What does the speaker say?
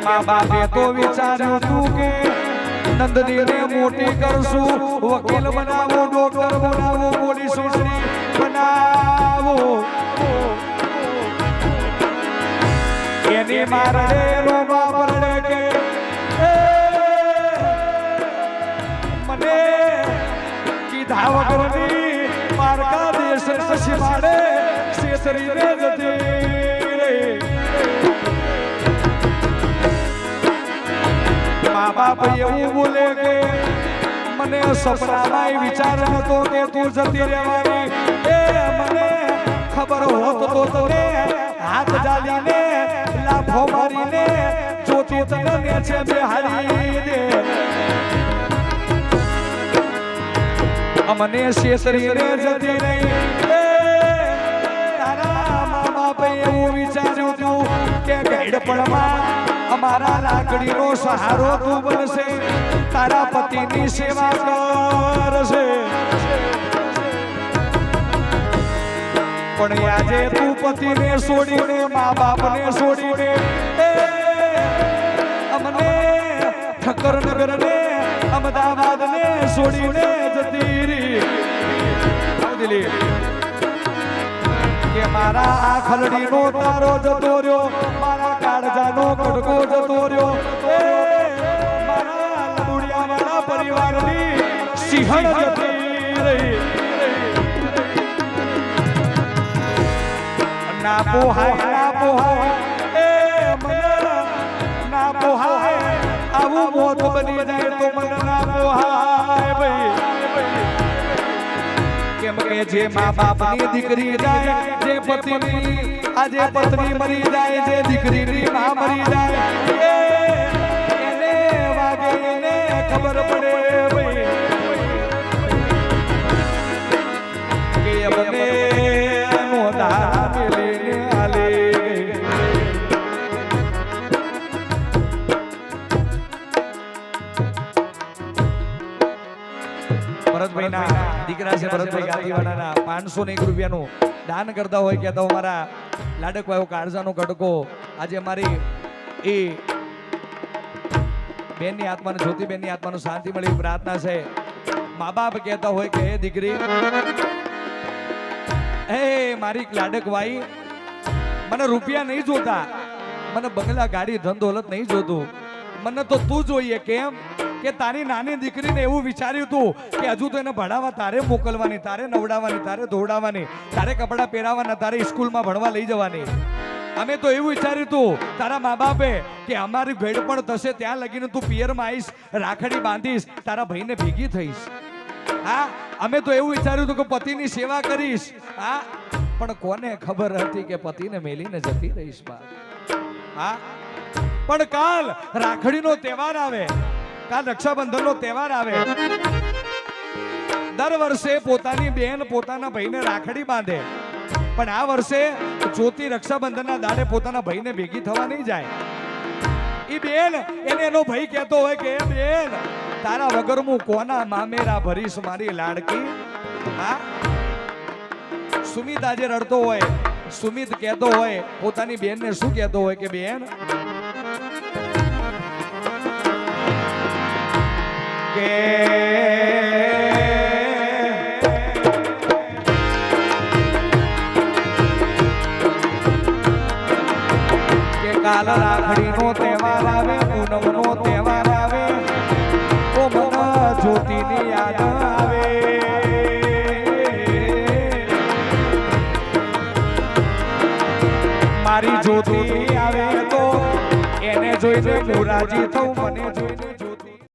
મા બાપે તો વિચાર્યું તું કે નંદની મોટી કરશું વકીલ બનાવો દેશ શિવાડે શેતરીને જતી રહી મા બાપ એવું બોલે કે મને સપનામાં વિચાર નતો કે તું જતી રહેવાની એ મને ખબર હોત તો તને હાથ જાલીને લાફો મારીને જોતી તને નેચે બેહારી દે અમને શેતરીને જતી રહી કે અમારા લાકડીનો સહારો તું બનશે, તારા પતિની સેવા કરશે. પણ આજે તું પતિને છોડીને, મા બાપને છોડીને અમને ઠક્કર નગરને અમદાવાદને છોડીને જતી રહી. કે મારા આ ખલડીનો તારો જતો રહ્યો, મારા કાળજાનો કડકો જતો રહ્યો. એ, મારા લબુડિયાવાળા પરિવારની સિંહણ જતી રહી. ના પોહાય ના પોહાય એ મને ના પોહાય આવું મોત બની જાય તો મને ના પોહાય ભાઈ. કેમ કે જે મા બાપની દીકરી જાય, જે પતિની આજે પત્ની મરી જાય, જે દીકરીની માં મરી જાય એને વાગે એને ખબર પડે. ભરતભાઈના દીકરા છે, ભરતભાઈ પાંચસો ને એક રૂપિયાનું દાન કરતા હોય કહેતા અમારા લાડકભાઈઓ કાળજાનો કટકો. આજે અમારી એ બેનની આત્માને, જ્યોતિબેનની આત્માનું શાંતિ મળી, પ્રાર્થના છે. મા બાપ કહેતા હોય કે, હે દીકરી, હે મારી લાડકવાઈ મને રૂપિયા નહીં જોતા. મને બંગલા, ગાડી ધન દોલત નહીં જોતું. મને તો તું જોઈએ, કેમ? કે તારી નાની દીકરીને એવું વિચાર્યું તું કે હજુ તો એને ભણાવવા તારે મોકલવાની, તારે નવડાવવાની, તારે ધોવડાવવાની, તારે કપડાં પહેરાવવાના, તારે સ્કૂલમાં ભણવા લઈ જવાની. અમે તો એવું વિચાર્યું તું, તારા મા બાપે કે અમારી ભેડ પણ થશે ત્યાં લગીને તું પિયરમાં આવીશ રાખડી બાંધીશ, તારા ભાઈને ભેગી થઈશ. હા, અમે તો એવું વિચાર્યું હતું કે પતિની સેવા કરીશ. હા, પણ કોને ખબર હતી કે પતિને મેલીને જતી રહીશ બા? હા, પણ કાલ રાખડીનો તહેવાર આવે. કાલ રક્ષાબંધનનો તહેવાર આવે. દર વર્ષે પોતાની બેન, પોતાના ભાઈને રાખડી બાંધે. પણ આ વર્ષે જ્યોતિ રક્ષાબંધનના દાડે પોતાના ભાઈને ભેગી થવા નહીં જાય. એ બેન, એને એનો ભાઈ કહેતો હોય કે, "એ બેન, તારા વગર હું કોના મામેરા ભરીશ મારી લાડકી? હા? સુમિત આજે રડતો હોય. સુમિત કહેતો હોય, પોતાની બેનને શું કહેતો હોય કે, બેન કાલ રાખડીનો તહેવાર આવે, પૂનમનો તહેવાર આવે તો મને જ્યોતિની યાદ આવે. મારી જ્યોતિ આવે તો એને જોઈને હું રાજી થઉં મને જોઈને